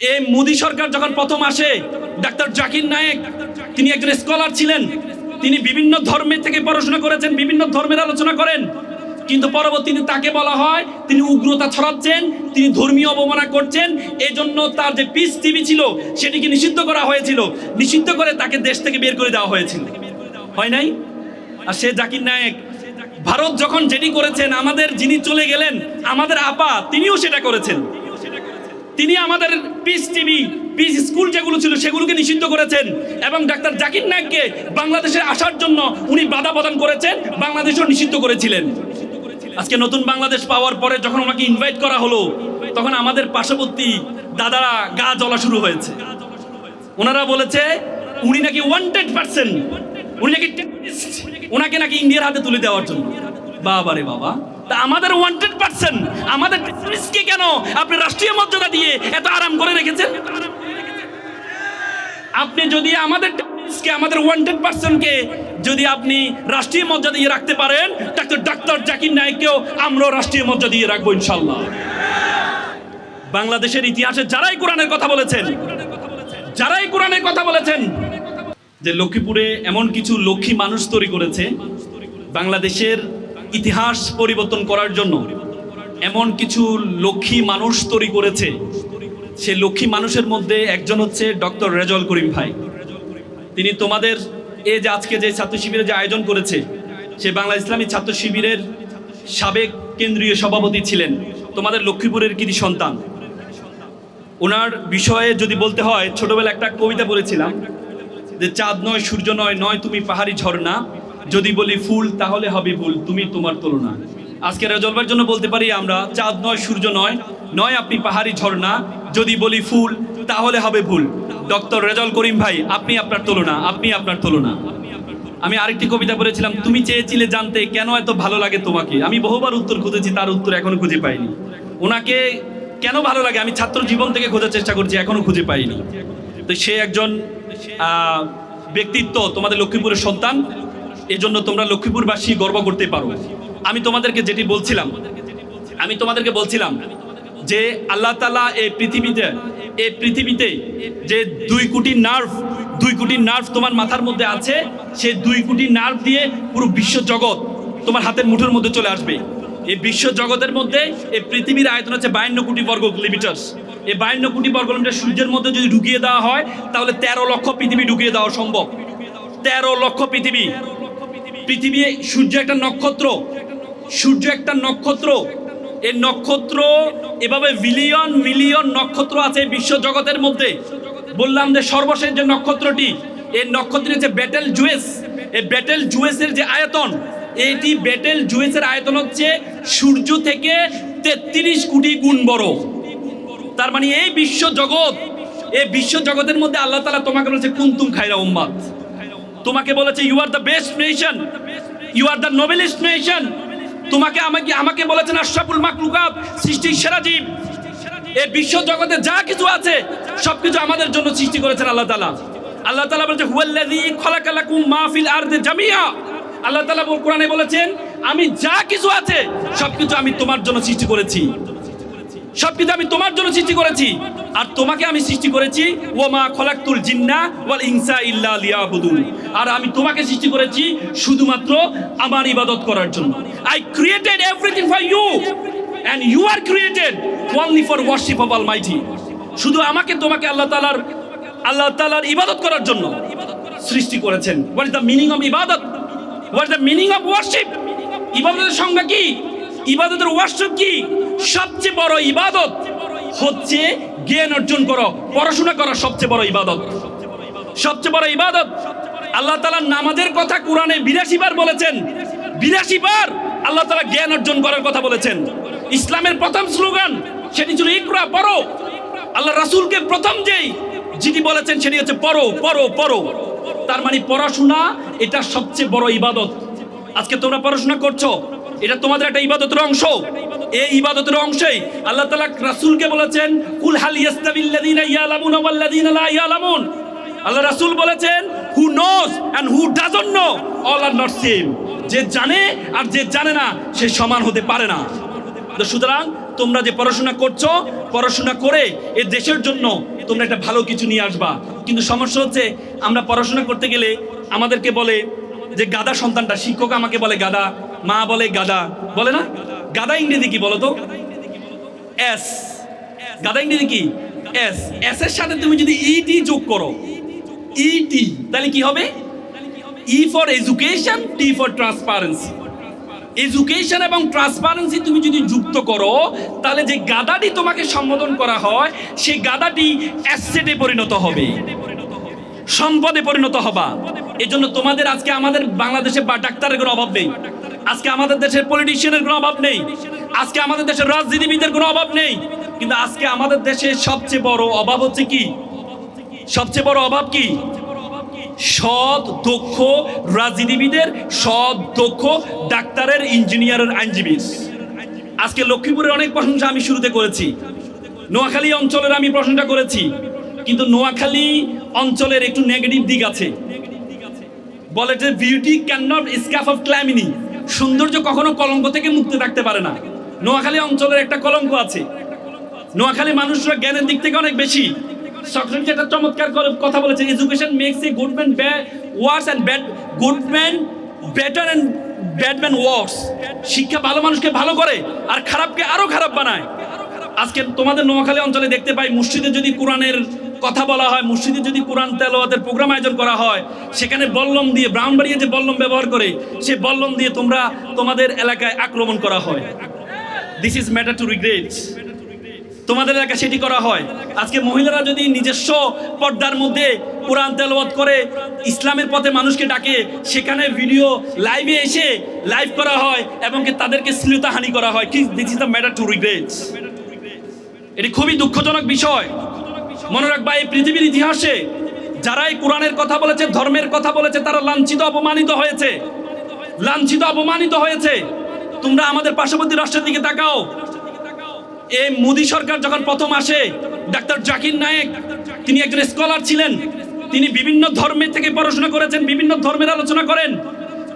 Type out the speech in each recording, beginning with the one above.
এই মোদী সরকার যখন প্রথম আসে, ডাক্তার জাকির নায়েক, তিনি একজন স্কলার ছিলেন। তিনি বিভিন্ন ধর্মের থেকে পড়াশোনা করেছেন, বিভিন্ন ধর্মের আলোচনা করেন। কিন্তু পরবর্তীতে তাকে বলা হয়, তিনি উগ্রতা ছড়াচ্ছেন, তিনি ধর্মীয় অবমাননা করছেন। এজন্য তার যে পিস টিভি ছিল, সেটিকে নিষিদ্ধ করা হয়েছিল। নিষিদ্ধ করে তাকে দেশ থেকে বের করে দেওয়া হয়েছিল। হয় নাই? আর সে জাকির নায়েক, ভারত যখন যেটি করেছেন, আমাদের যিনি চলে গেলেন, আমাদের আপা, তিনিও সেটা করেছেন। তিনি আমাদের পিস টিভি পিস স্কুল যেগুলো ছিল, সেগুলোকে নিষিদ্ধ করেছেন। এবং ডাক্তার জাকির নায়ককে বাংলাদেশে আসার জন্য উনি বাধা প্রদান করেছেন, বাংলাদেশও নিষিদ্ধ করেছিলেন। আজকে নতুন বাংলাদেশ পাওয়ার পরে যখন ওনাকে ইনভাইট করা হলো, তখন আমাদের পার্শ্ববর্তী দাদারা গা জ্বলা শুরু হয়েছে। ওনারা বলেছে, উনি নাকি ওয়ান্টেড পার্সন উনি নাকি ওনাকে নাকি ইন্ডিয়ার হাতে তুলে দেওয়ার জন্য। বাবা রে বাবা। তা আমাদের ওয়ান্টেড পার্সন আমাদের terrorist-কে কেন আপনি রাষ্ট্রীয় মর্যাদা দিয়ে এত আরাম করে রেখেছেন? আপনি যদি আমাদের terrorist-কে, আমাদের ওয়ান্টেড পার্সনকে যদি আপনি রাষ্ট্রীয় মর্যাদা দিয়ে রাখতে পারেন ডাক্তার ডাক্তার জাকির নায়ককেও আমরাও রাষ্ট্রীয় মর্যাদা দিয়ে রাখব ইনশাল্লাহ বাংলাদেশের ইতিহাসে যারাই কোরআনের কথা বলেছেন যারাই কোরআনের কথা বলেছেন যে লক্ষ্মীপুরে এমন কিছু লক্ষ্মী মানুষ তৈরি করেছে বাংলাদেশের ইতিহাস পরিবর্তন করার জন্য এমন কিছু লক্ষ্মী মানুষ তৈরি করেছে। সে লক্ষ্মী মানুষের মধ্যে একজন হচ্ছে ডক্টর রেজল করিম ভাই। তিনি তোমাদের এ যে আজকে যে ছাত্র শিবিরে যে আয়োজন করেছে, সে বাংলা ইসলামী ছাত্র শিবিরের সাবেক কেন্দ্রীয় সভাপতি ছিলেন। তোমাদের লক্ষ্মীপুরের কৃতি সন্তান। ওনার বিষয়ে যদি বলতে হয় ছোটবেলা একটা কবিতা বলেছিলাম যে, চাঁদ নয়, সূর্য নয় নয় তুমি পাহাড়ি ঝর্ণা। যদি বলি ফুল, তাহলে হবে ভুল তুমি তোমার তুলনা। আজকে রেজলবার জন্য বলতে পারি আমরা, চাঁদ নয়, সূর্য নয় নয় আপনি পাহাড়ি ঝর্ণা, যদি বলি ফুল, তাহলে হবে ভুল ডক্টর রেজল করিম ভাই, আপনি আপনার তুলনা, আপনি আপনার তুলনা। আমি আরেকটি কবিতা পড়েছিলাম, তুমি চেয়েছিলে জানতে কেন এত ভালো লাগে তোমাকে? আমি বহুবার উত্তর খুঁজেছি, তার উত্তর এখনও খুঁজে পাইনি। ওনাকে কেন ভালো লাগে? আমি ছাত্র জীবন থেকে খোঁজার চেষ্টা করছি, এখনও খুঁজে পাইনি। তো সে একজন ব্যক্তিত্ব, তোমাদের লক্ষ্মীপুরের সন্তান এজন্য তোমরা লক্ষ্মীপুরবাসী গর্ব করতে পারো। আমি তোমাদেরকে যেটি বলছিলাম, আমি তোমাদেরকে বলছিলাম যে আল্লাহ তালা এই পৃথিবীতে এই পৃথিবীতে যে দুই কোটি নার্ভ দুই কোটি নার্ভ তোমার মাথার মধ্যে আছে সেই দুই কোটি নার্ভ দিয়ে পুরো বিশ্ব জগৎ তোমার হাতের মুঠোর মধ্যে চলে আসবে। এই বিশ্ব জগতের মধ্যে এই পৃথিবীর আয়তন হচ্ছে বায়ান্ন কোটি বর্গ কিলোমিটার এই বায়ান্ন কোটি বর্গ কিলোমিটার সূর্যের মধ্যে যদি ঢুকিয়ে দেওয়া হয়, তাহলে তেরো লক্ষ পৃথিবী ঢুকিয়ে দেওয়া সম্ভব। তেরো লক্ষ পৃথিবী পৃথিবী, সূর্য একটা নক্ষত্র। সূর্য একটা নক্ষত্র। এই নক্ষত্র এভাবে বিলিয়ন, মিলিয়ন নক্ষত্র আছে বিশ্ব জগতের মধ্যে। বললাম যে সর্বশেষ যে নক্ষত্রটি এই নক্ষত্রের যে ব্যাটেল জুয়েস এই ব্যাটেল জুয়েসের যে আয়তন, এটি ব্যাটেল জুয়েসের আয়তন হচ্ছে সূর্য থেকে তেত্রিশ কোটি গুণ বড়। তার মানে এই বিশ্ব জগৎ, এই বিশ্ব জগতের মধ্যে আল্লাহ তালা তোমাকে বলেছে, কুন্তুম খাইরা উম্মাদ তোমাকে বলেছে you are the best nation you are the noblest nation তোমাকে আমাকে আমাকে বলেছেন আশরাফুল মাকলুকাত সৃষ্টির সেরা জীব। এই বিশ্ব জগতে যা কিছু আছে, সবকিছু আমাদের জন্য সৃষ্টি করেছেন আল্লাহ তালা আল্লাহ তালা বলছে, হুয়াল্লাযী খলাকালাকুম মা ফিল আরদি জামিয়া। আল্লাহ তালা কোরআনে বলেছেন, আমি যা কিছু আছে, সবকিছু আমি তোমার জন্য সৃষ্টি করেছি। সবকিছু আমি তোমার জন্য সৃষ্টি করেছি। আর তোমাকে আমি সৃষ্টি করেছি ও মা খলাক্তুল জিন্না ওয়াল ইনসা ইল্লা লিয়াবুদুন। আর আমি তোমাকে সৃষ্টি করেছি শুধুমাত্র আমার ইবাদত করার জন্য। I created everything for you and you are created only for worship of Almighty শুধু আমাকে, তোমাকে আল্লাহ তাআলার, আল্লাহ তালার ইবাদত করার জন্য সৃষ্টি করেছেন। What is the meaning of ইবাদত what is the meaning of worship ইবাদতের সংজ্ঞা কি? ইবাদতের ওয়ার্শিপ কি? সবচেয়ে বড় ইবাদত হচ্ছে জ্ঞান অর্জন করো, পড়াশোনা করা সবচেয়ে বড় ইবাদত। সবচেয়ে বড় ইবাদত, আল্লাহ তালা নামাজের কথা কোরআনে বিরাশি বার বলেছেন। বিরাশি বার আল্লাহ তালা জ্ঞান অর্জন করার কথা বলেছেন। ইসলামের প্রথম স্লোগান সেটি ছিল ইকরা, পড়ো। আল্লাহ রাসূলকে প্রথম যেই যিনি বলেছেন সেটি হচ্ছে পড়ো পড়ো পড়ো। তার মানে পড়াশোনা এটা সবচেয়ে বড় ইবাদত। আজকে তোমরা পড়াশোনা করছ এটা তোমাদের একটা ইবাদতের অংশ। এই ইবাদতের অংশেই আল্লাহ তাআলা রাসূলকে বলেছেন, কুল হাল ইয়াস্তাবিল্লাযীনা ইয়ালামুনা ওয়াল্লাযীনা লা ইয়ালামুন? আল্লাহ রাসূল বলেছেন who knows and who doesn't know all are not same যে জানে আর যে জানে না, সে সমান হতে পারে না। সুতরাং তোমরা যে পড়াশোনা করছ, পড়াশোনা করে এ দেশের জন্য তোমরা একটা ভালো কিছু নিয়ে আসবা। কিন্তু সমস্যা হচ্ছে, আমরা পড়াশোনা করতে গেলে আমাদেরকে বলে যে গাদা সন্তানটা, শিক্ষক আমাকে বলে গাদা, মা বলে গাদা, বলে না? গাদা ইংরেজি কি বলো তো? এস গাদা ইংরেজি কি? এস এস এর সাথে তুমি যদি ইটি যোগ করো ইটি তাহলে কি হবে? E for education T for transparency education এবং ট্রান্সপারেন্সি তুমি যদি যুক্ত করো, তাহলে যে গাদাটি তোমাকে সম্বোধন করা হয়, সেই গাদাটি অ্যাসেটে পরিণত হবে। সম্পদে পরিণত হবা। এই জন্য তোমাদের আজকে আমাদের বাংলাদেশে বা ডাক্তারের কোনো অভাব নেই। আজকে আমাদের দেশের পলিটিশিয়ানের কোনো অভাব নেই। আজকে আমাদের দেশের রাজনীতিবিদের কোনো অভাব নেই। কিন্তু আজকে আমাদের দেশে সবচেয়ে বড় অভাব হচ্ছে কি? সবচেয়ে বড় অভাব কি? সৎ, দক্ষ রাজনীতিবিদের, সৎ, দক্ষ ডাক্তারের, ইঞ্জিনিয়ারের আইনজীবীর। আজকে লক্ষ্মীপুরের অনেক প্রশংসা আমি শুরুতে করেছি। নোয়াখালী অঞ্চলের আমি প্রশংসা করেছি। কিন্তু নোয়াখালী অঞ্চলের একটু নেগেটিভ দিক আছে। বলে যে beauty can not scoff of calumny সৌন্দর্য কখনো কলঙ্ক থেকে মুক্ত থাকতে পারে না। নোয়াখালী অঞ্চলের একটা কলঙ্ক আছে। নোয়াখালী মানুষরা জ্ঞানের দিক থেকে অনেক বেশি। সক্রেটিস একটা চমৎকার করে কথা বলেছে education makes a good man worse and bad good man better and bad man worse শিক্ষা ভালো মানুষকে ভালো করে আর খারাপকে আরও খারাপ বানায়। আজকে তোমাদের নোয়াখালী অঞ্চলে দেখতে পাই, মসজিদে যদি কোরআনের কথা বলা হয়, মসজিদে যদি কোরআন তেলাওয়াতের প্রোগ্রাম আয়োজন করা হয়, সেখানে বল্লম দিয়ে, ব্রাহ্মণবাড়িয়া যে বল্লম ব্যবহার করে, সে বল্লম দিয়ে তোমরা তোমাদের এলাকায় আক্রমণ করা হয়। This is matter to regret তোমাদের এলাকা সেটি করা হয়। আজকে মহিলারা যদি নিজস্ব পর্দার মধ্যে কোরআন তেলাওয়াত করে, ইসলামের পথে মানুষকে ডাকে, সেখানে ভিডিও লাইভে এসে লাইভ করা হয় এবং তাদেরকে শ্লীলতাহানি করা হয়। কি this is the matter to regret এটি খুবই দুঃখজনক বিষয়। মনে রাখবা, এই পৃথিবীর ইতিহাসে যারাই কোরআনের কথা বলেছে, ধর্মের কথা বলেছে, তারা লাঞ্ছিত, অপমানিত হয়েছে। লাঞ্ছিত, অপমানিত হয়েছে। তোমরা আমাদের পার্শ্ববর্তী রাষ্ট্রের দিকে তাকাও। এই মোদী সরকার যখন প্রথম আসে, ডাক্তার জাকির নায়েক, তিনি একজন স্কলার ছিলেন। তিনি বিভিন্ন ধর্মের থেকে পড়াশোনা করেছেন, বিভিন্ন ধর্মের আলোচনা করেন।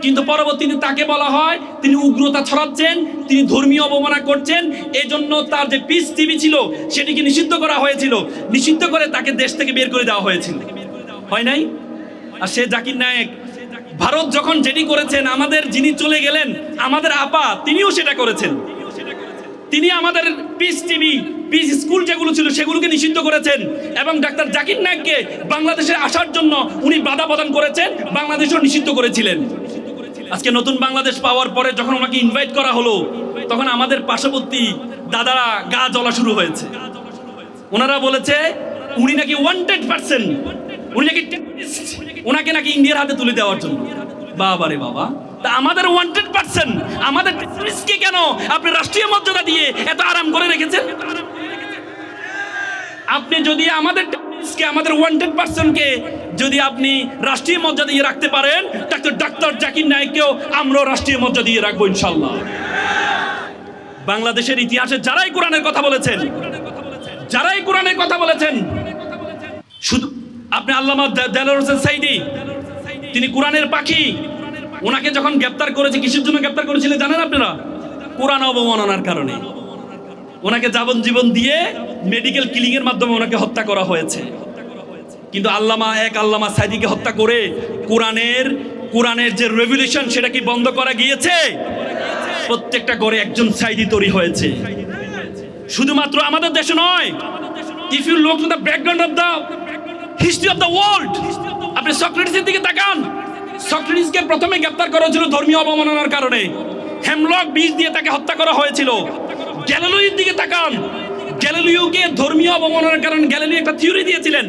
কিন্তু পরবর্তীতে তাকে বলা হয়, তিনি উগ্রতা ছড়াচ্ছেন, তিনি ধর্মীয় অবমাননা করছেন, এজন্য তার যে পিস টিভি ছিল, সেটিকে নিষিদ্ধ করা হয়েছিল। নিষিদ্ধ করে তাকে দেশ থেকে বের করে দেওয়া হয়েছিল। হয় নাই? আর সে জাকির নায়েক, ভারত যখন যেটি করেছেন, আমাদের যিনি চলে গেলেন, আমাদের আপা, তিনিও সেটা করেছেন। তিনি আমাদের পিস টিভি পিস স্কুল যেগুলো ছিল, সেগুলোকে নিষিদ্ধ করেছেন। এবং ডাক্তার জাকির নায়ককে বাংলাদেশে আসার জন্য উনি বাধা প্রদান করেছেন, বাংলাদেশও নিষিদ্ধ করেছিলেন। আজকে নতুন বাংলাদেশ পাওয়ার পরে যখন ওনাকে ইনভাইট করা হলো, তখন আমাদের পার্শ্ববর্তী দাদারা গা জ্বলা শুরু হয়েছে। ওনারা বলেছে, উনি নাকি ওয়ান্টেড পার্সন উনি নাকি ওনাকে নাকি ইন্ডিয়ার হাতে তুলে দেওয়ার জন্য। বাবা রে বাবা, তা আমাদের ওয়ান্টেড পার্সন আমাদের terrorist-কে কেন আপনি রাষ্ট্রীয় মর্যাদা দিয়ে এত আরাম করে রেখেছেন? আপনি যদি আমাদের terrorist-কে, আমাদের ওয়ান্টেড পার্সনকে যদি আপনি রাষ্ট্রীয় মর্যাদা দিয়ে রাখতে পারেন ডাক্তার ডাক্তার জাকির নায়ককেও আমরাও রাষ্ট্রীয় মর্যাদা দিয়ে রাখব ইনশাল্লাহ বাংলাদেশের ইতিহাসে যারাই কোরআনের কথা বলেছেন যারাই কোরআনের কথা বলেছেন শুধু আপনি আল্লামা দে- হোসেন সাইদি তিনি কোরআনের পাখি ওনাকে যখন গ্রেপ্তার করেছে কিসের জন্য গ্রেপ্তার করেছিলেন জানেন আপনারা? কোরআন অবমাননার কারণে। ওনাকে যাবজ্জীবন দিয়ে মেডিকেল কিলিং এর মাধ্যমে ওনাকে হত্যা করা হয়েছে। কিন্তু আল্লামা এক আল্লামা সাইদিকে হত্যা করে কোরআনের কোরআনের যে রেভলিউশন সেটা কি বন্ধ করা গিয়েছে? প্রত্যেকটা ঘরে একজন সাইদি তৈরি হয়েছে। শুধুমাত্র আমাদের দেশে নয় if you look the background of the history of the world আপনি সক্রেটিসের দিকে তাকান। সক্রেটিসকে প্রথমে গ্রেপ্তার করা হয়েছিল ধর্মীয় অবমাননার কারণে। হেমলক বিষ দিয়ে তাকে হত্যা করা হয়েছিল। গ্যালিলিওর দিকে তাকান। গ্যালিলিওকে ধর্মীয় অবমাননার কারণ গ্যালিলিও একটা থিওরি দিয়েছিলেন।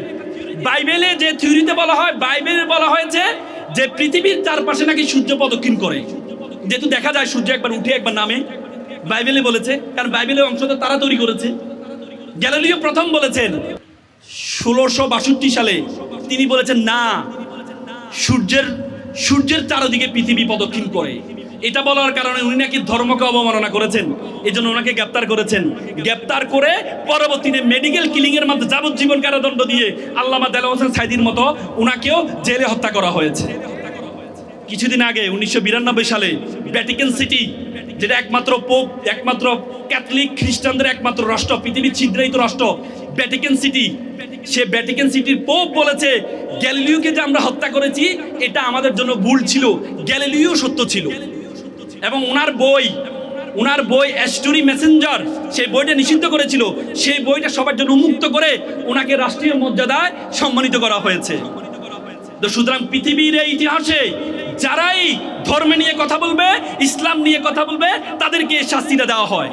বাইবেলে যে থিওরিতে বলা হয়, বাইবেলে বলা হয়েছে যে পৃথিবীর চারপাশে নাকি সূর্য প্রদক্ষিণ করে। যেহেতু দেখা যায় সূর্য একবার উঠে, একবার নামে। বাইবেলে বলেছে, কারণ বাইবেলের অংশটা তারা তৈরি করেছে। গ্যালিলিও প্রথম বলেছেন, ষোলোশো বাষট্টি সালে তিনি বলেছেন, না, সূর্যের সূর্যের চারদিকে পৃথিবী প্রদক্ষিণ করে। এটা বলার কারণে উনি নাকি ধর্মকে অবমাননা করেছেন। এই জন্য ওনাকে গ্রেপ্তার করেছেন। গ্রেপ্তার করে পরবর্তীতে মেডিকেল কিলিং এর মধ্যে যাবজ্জীবন কারাদণ্ড দিয়ে আল্লামা দেলা হোসেন সাইদির মতো ওনাকেও জেলে হত্যা করা হয়েছে। কিছুদিন আগে উনিশশো বিরানব্বই সালে ভ্যাটিকান সিটি যেটা একমাত্র পোপ একমাত্র ক্যাথলিক খ্রিস্টানদের একমাত্র রাষ্ট্র, পৃথিবীর ছিদ্রায়িত রাষ্ট্র ভ্যাটিকান সিটি সে ভ্যাটিকান সিটির পোপ বলেছে, গ্যালিলিওকে যে আমরা হত্যা করেছি, এটা আমাদের জন্য ভুল ছিল। গ্যালিলিও সত্য ছিল। এবং ওনার বই ওনার বই অ্যাস্টোরি মেসেঞ্জার সেই বইটা নিষিদ্ধ করেছিল। সেই বইটা সবার জন্য উন্মুক্ত করে ওনাকে রাষ্ট্রীয় মর্যাদায় সম্মানিত করা হয়েছে। তো সুতরাং পৃথিবীর এই ইতিহাসে যারাই ধর্ম নিয়ে কথা বলবে, ইসলাম নিয়ে কথা বলবে, তাদেরকে শাস্তিটা দেওয়া হয়।